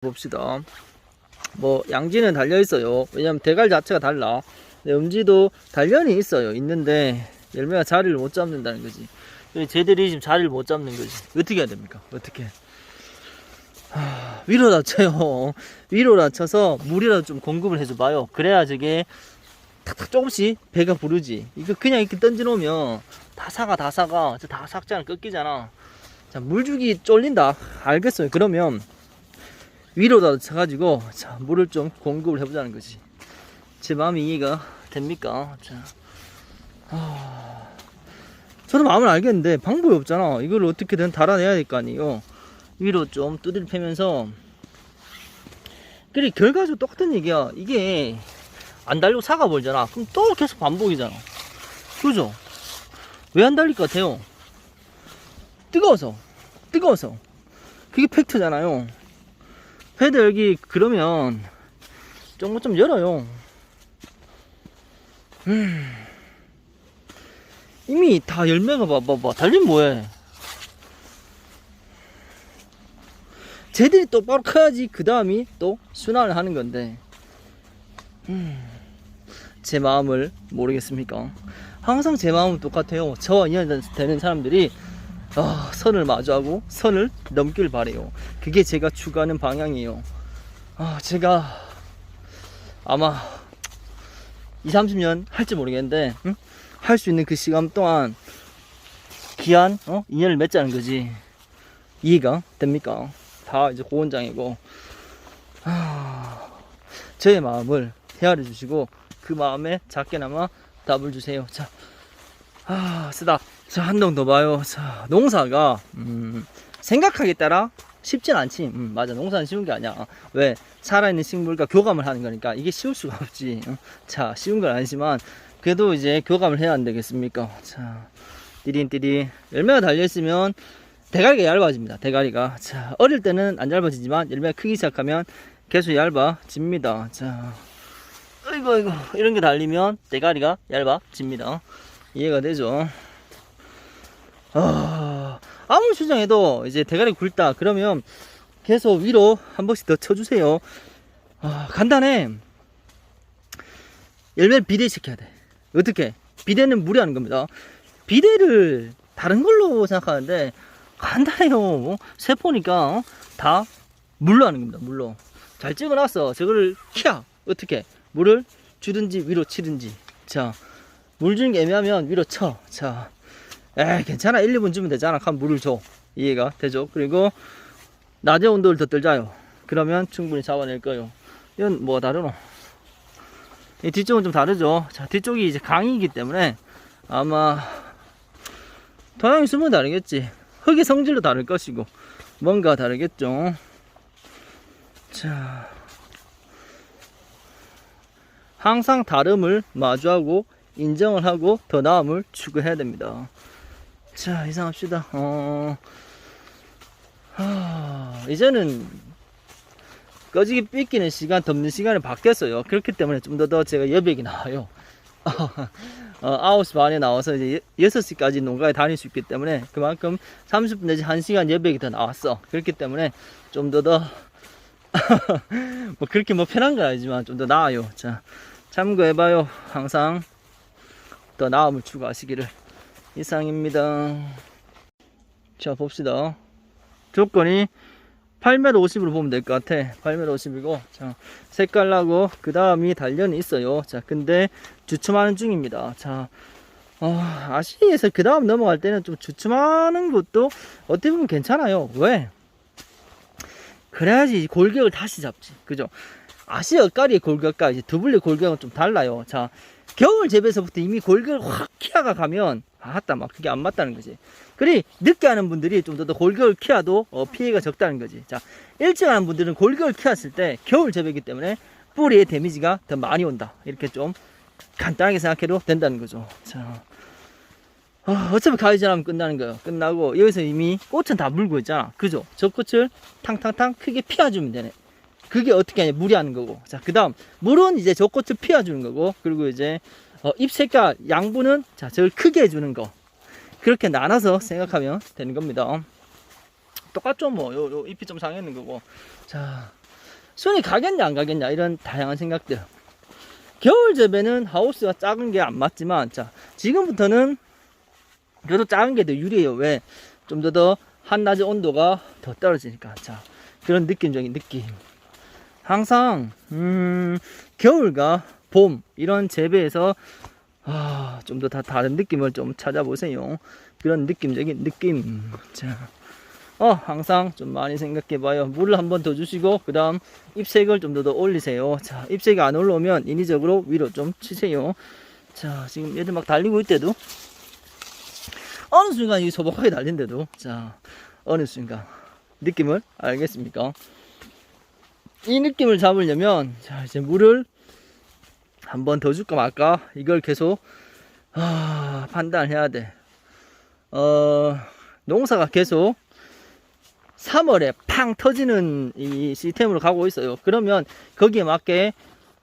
봅시다. 뭐 양지는 달려 있어요. 왜냐면 대갈 자체가 달라. 음지도 단련이 있어요. 있는데 열매가 자리를 못 잡는다는 거지. 쟤들이 지금 자리를 못 잡는 거지. 어떻게 해야 됩니까? 어떻게? 하, 위로 낮춰요. 위로 낮춰서 물이라도 좀 공급을 해줘 봐요. 그래야 저게 탁탁 조금씩 배가 부르지. 이거 그냥 이렇게 던져놓으면 다 사가 다 사가 저다 삭잖아 꺾이잖아. 자 물주기 쫄린다. 알겠어요. 그러면 위로다 쳐가지고 자 물을 좀 공급을 해보자는 거지. 제 마음이 이해가 됩니까? 자, 아, 저도 마음을 알겠는데 방법이 없잖아. 이걸 어떻게든 달아내야 될 거 아니에요. 위로 좀 두드려 패면서 그래 결과적으로 똑같은 얘기야. 이게 안 달리고 사가 벌잖아. 그럼 또 계속 반복이잖아. 그죠? 왜 안 달릴 것 같아요? 뜨거워서. 뜨거워서. 그게 팩트잖아요. 패드 여기 그러면 조금 좀 열어요. 음. 이미 다 열매가 봐봐봐. 달리면 뭐해? 쟤들이 똑바로 커야지 그 다음이 또 순환을 하는 건데 음, 제 마음을 모르겠습니까? 항상 제 마음은 똑같아요. 저와 인연되는 사람들이 아, 선을 마주하고 선을 넘길 바래요. 그게 제가 추구하는 방향이에요. 아, 제가 아마 2, 30년 할지 모르겠는데 할수 있는 그 시간 동안 귀한 어? 인연을 맺자는 거지. 이해가 됩니까? 다 이제 고원장이고 아, 저의 마음을 헤아려 주시고 그 마음에 작게나마 답을 주세요. 자, 아 쓰다. 자, 한동 더 봐요. 자, 농사가 음, 생각하기에 따라 쉽진 않지. 음, 맞아. 농사는 쉬운 게 아니야. 왜? 살아있는 식물과 교감을 하는 거니까 이게 쉬울 수가 없지. 어? 자, 쉬운 건 아니지만 그래도 이제 교감을 해야 안 되겠습니까? 자, 띠린띠린 열매가 달려 있으면 대가리가 얇아집니다. 대가리가. 자, 어릴 때는 안 얇아지지만 열매가 크기 시작하면 계속 얇아집니다. 자, 아이고, 아이고, 이런 게 달리면 대가리가 얇아집니다. 이해가 되죠? 아, 아무리 수정해도 이제 대가리 굵다. 그러면 계속 위로 한 번씩 더 쳐주세요. 아, 간단해. 열매를 비대시켜야 돼. 어떻게? 비대는 물이 하는 겁니다. 비대를 다른 걸로 생각하는데 간단해요. 뭐, 세포니까 어? 다 물로 하는 겁니다. 물로. 잘 찍어놨어. 저거를 키야. 어떻게? 물을 주든지 위로 치든지. 자, 물 주는 게 애매하면 위로 쳐. 자, 에이, 괜찮아. 1, 2분 주면 되잖아. 그럼 물을 줘. 이해가 되죠? 그리고 낮에 온도를 더 떨자요. 그러면 충분히 잡아낼 거예요. 이건 뭐 다르노? 이 뒤쪽은 좀 다르죠. 자, 뒤쪽이 이제 강이기 때문에 아마 토양이 수면 다르겠지. 흙의 성질도 다를 것이고 뭔가 다르겠죠. 자, 항상 다름을 마주하고 인정을 하고 더 나음을 추구해야 됩니다. 자, 이상합시다. 어, 하, 이제는 꺼지기 삐끼는 시간, 덮는 시간이 바뀌었어요. 그렇기 때문에 좀 더 더 제가 여백이 나와요. 어, 9시 반에 나와서 이제 6시까지 농가에 다닐 수 있기 때문에 그만큼 30분 내지 1시간 여백이 더 나왔어. 그렇기 때문에 좀 더 더, 뭐 그렇게 뭐 편한 건 아니지만 좀 더 나아요. 자, 참고해봐요. 항상 더 나음을 추구하시기를. 이상입니다. 자, 봅시다. 조건이 8m 50으로 보면 될 것 같아. 8m 50이고, 자, 색깔나고, 그 다음이 단련이 있어요. 자, 근데 주춤하는 중입니다. 자, 어, 아시에서 그 다음 넘어갈 때는 좀 주춤하는 것도 어떻게 보면 괜찮아요. 왜? 그래야지 골격을 다시 잡지. 그죠? 아시 엇가리의 골격과 이제 두블리 골격은 좀 달라요. 자, 겨울 재배에서부터 이미 골격을 확 키아가 가면, 아, 맞다, 막 그게 안 맞다는 거지. 그리 늦게 하는 분들이 좀 더 골격을 키워도 어, 피해가 적다는 거지. 자, 일찍 하는 분들은 골격을 키웠을 때 겨울 재배이기 때문에 뿌리에 데미지가 더 많이 온다. 이렇게 좀 간단하게 생각해도 된다는 거죠. 자, 어, 어차피 가위 전하면 끝나는 거예요. 끝나고 여기서 이미 꽃은 다 물고 있잖아. 그죠? 저 꽃을 탕탕탕 크게 피워주면 되네. 그게 어떻게 하냐 무리하는 거고. 자, 그 다음 물은 이제 저 꽃을 피워주는 거고. 그리고 이제 어, 잎 색깔 양분은 자 저걸 크게 해주는 거. 그렇게 나눠서 생각하면 되는 겁니다. 똑같죠 뭐. 요, 요 잎이 좀 상해 있는 거고. 자, 손이 가겠냐 안 가겠냐 이런 다양한 생각들 겨울 재배는 하우스가 작은 게 안 맞지만 자 지금부터는 그래도 작은 게 더 유리해요 왜 좀 더더 한낮의 온도가 더 떨어지니까 자 그런 느낌적인 느낌 항상 음 겨울과 봄 이런 재배에서 아, 좀더다 다른 느낌을 좀 찾아보세요. 그런 느낌적인 느낌. 자, 어, 항상 좀 많이 생각해봐요. 물을 한 번 더 주시고, 그 다음 잎색을 좀 더 더 올리세요. 자, 잎색이 안 올라오면 인위적으로 위로 좀 치세요. 자, 지금 얘들 막 달리고 있대도, 어느 순간 이 소복하게 달린대도, 자, 어느 순간 느낌을 알겠습니까? 이 느낌을 잡으려면, 자, 이제 물을 한 번 더 줄까 말까 이걸 계속 아, 판단해야 돼. 어, 농사가 계속 3월에 팡 터지는 이 시스템으로 가고 있어요. 그러면 거기에 맞게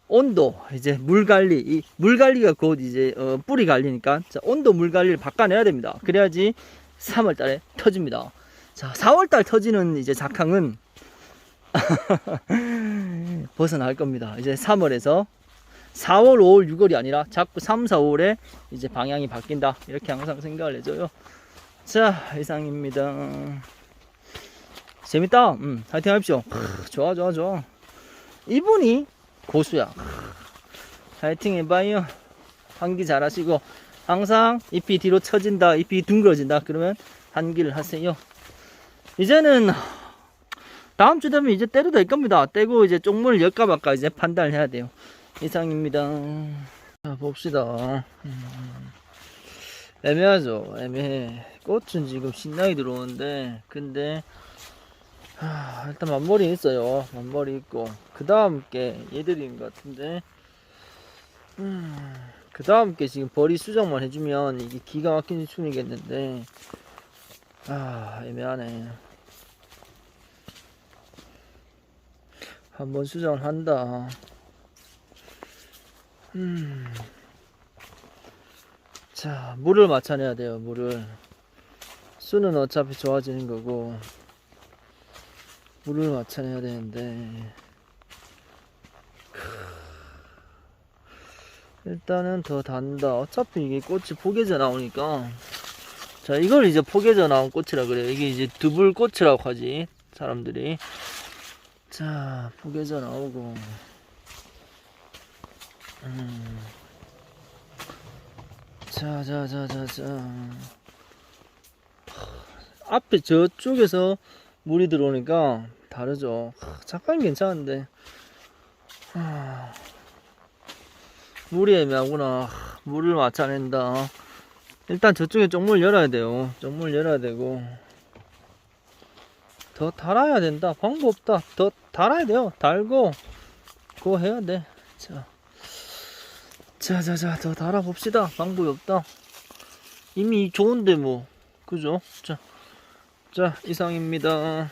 온도 이제 물 관리 이 물 관리가 곧 이제 어, 뿌리 관리니까 자, 온도 물 관리를 바꿔내야 됩니다. 그래야지 3월 달에 터집니다. 자, 4월 달 터지는 이제 작황은 벗어날 겁니다. 이제 3월에서 4월, 5월, 6월이 아니라 자꾸 3, 4, 5월에 이제 방향이 바뀐다. 이렇게 항상 생각을 해줘요. 자, 이상입니다. 재밌다. 음, 화이팅 하십시오. 크, 좋아, 좋아, 좋아. 이분이 고수야. 크, 화이팅 해봐요. 환기 잘 하시고. 항상 잎이 뒤로 처진다, 잎이 둥그러진다. 그러면 환기를 하세요. 이제는 다음 주 되면 이제 때도 될 겁니다. 떼고 이제 쪽문을 열까 말까 이제 판단을 해야 돼요. 이상입니다. 자, 봅시다. 음, 애매하죠. 애매해. 꽃은 지금 신나게 들어오는데, 근데, 하, 일단 만머리 있어요. 만머리 있고. 그 다음 게 얘들인 것 같은데, 음, 그 다음 게 지금 벌이 수정만 해주면 이게 기가 막힌 춤이겠는데, 아, 애매하네. 한번 수정을 한다. 음. 자, 물을 맞춰내야 돼요, 물을. 수는 어차피 좋아지는 거고, 물을 맞춰내야 되는데, 일단은 더 단다. 어차피 이게 꽃이 포개져 나오니까, 자, 이걸 이제 포개져 나온 꽃이라 그래요. 이게 이제 두불꽃이라고 하지, 사람들이. 자, 포개져 나오고, 음. 자, 자, 자, 자, 자. 앞에 저쪽에서 물이 들어오니까 다르죠. 하, 잠깐 괜찮은데. 하, 물이 애매하구나. 하, 물을 맞춰낸다. 일단 저쪽에 쪽물 열어야 돼요. 쪽물 열어야 되고. 더 달아야 된다. 방법 없다. 더 달아야 돼요. 달고, 그거 해야 돼. 자. 자자자 더 달아봅시다 방법이 없다 이미 좋은데 뭐 그죠 자, 자 이상입니다